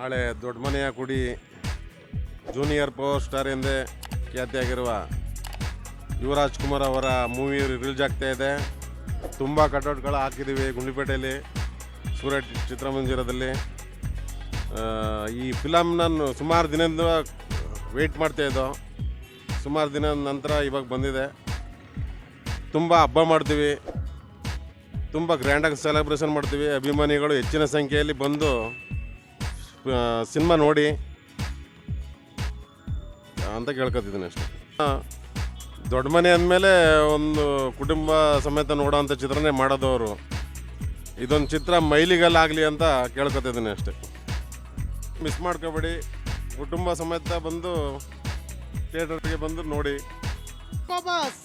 ನಾಳೆ ದೊಡ್ಡ ಮನೆಯ ಕುಡಿ ಜೂನಿಯರ್ ಪವರ್ ಸ್ಟಾರ್ ಎಂದೇ ಖ್ಯಾತಿಯಾಗಿರುವ ಯುವರಾಜ್ ಕುಮಾರ್ ಅವರ ಮೂವಿ ರಿಲೀಸ್ ಆಗ್ತಾ ಇದೆ. ತುಂಬ ಕಟೌಟ್ಗಳು ಹಾಕಿದ್ದೀವಿ ಗುಂಡಿಪೇಟೆಯಲ್ಲಿ ಸೂರಟ್ ಚಿತ್ರಮಂದಿರದಲ್ಲಿ. ಈ ಫಿಲಮ್ ನಾನು ಸುಮಾರು ದಿನದಿಂದ ವೆಯ್ಟ್ ಮಾಡ್ತಾ ಇದ್ದೋ, ಸುಮಾರು ದಿನದ ನಂತರ ಇವಾಗ ಬಂದಿದೆ. ತುಂಬ ಹಬ್ಬ ಮಾಡ್ತೀವಿ. ತುಂಬ ಗ್ರ್ಯಾಂಡಾಗಿ ಸೆಲೆಬ್ರೇಷನ್ ಮಾಡ್ತೀವಿ. ಅಭಿಮಾನಿಗಳು ಹೆಚ್ಚಿನ ಸಂಖ್ಯೆಯಲ್ಲಿ ಬಂದು ಸಿನಿಮಾ ನೋಡಿ. ಅಂತ ಕೇಳ್ಕೊತಿದ್ದೀನಿ ಅಷ್ಟೆ. ದೊಡ್ಡ ಮನೆ ಅಂದಮೇಲೆ ಒಂದು ಕುಟುಂಬ ಸಮೇತ ನೋಡೋವಂಥ ಚಿತ್ರನೇ ಮಾಡೋದವರು. ಇದೊಂದು ಚಿತ್ರ ಮೈಲಿಗಲ್ಲಾಗಲಿ ಅಂತ ಕೇಳ್ಕೊತಿದ್ದೀನಿ ಅಷ್ಟೆ. ಮಿಸ್ ಮಾಡ್ಕೋಬೇಡಿ. ಕುಟುಂಬ ಸಮೇತ ಬಂದು ಥಿಯೇಟರ್ಗೆ ಬಂದು ನೋಡಿ. ಬಾಸ್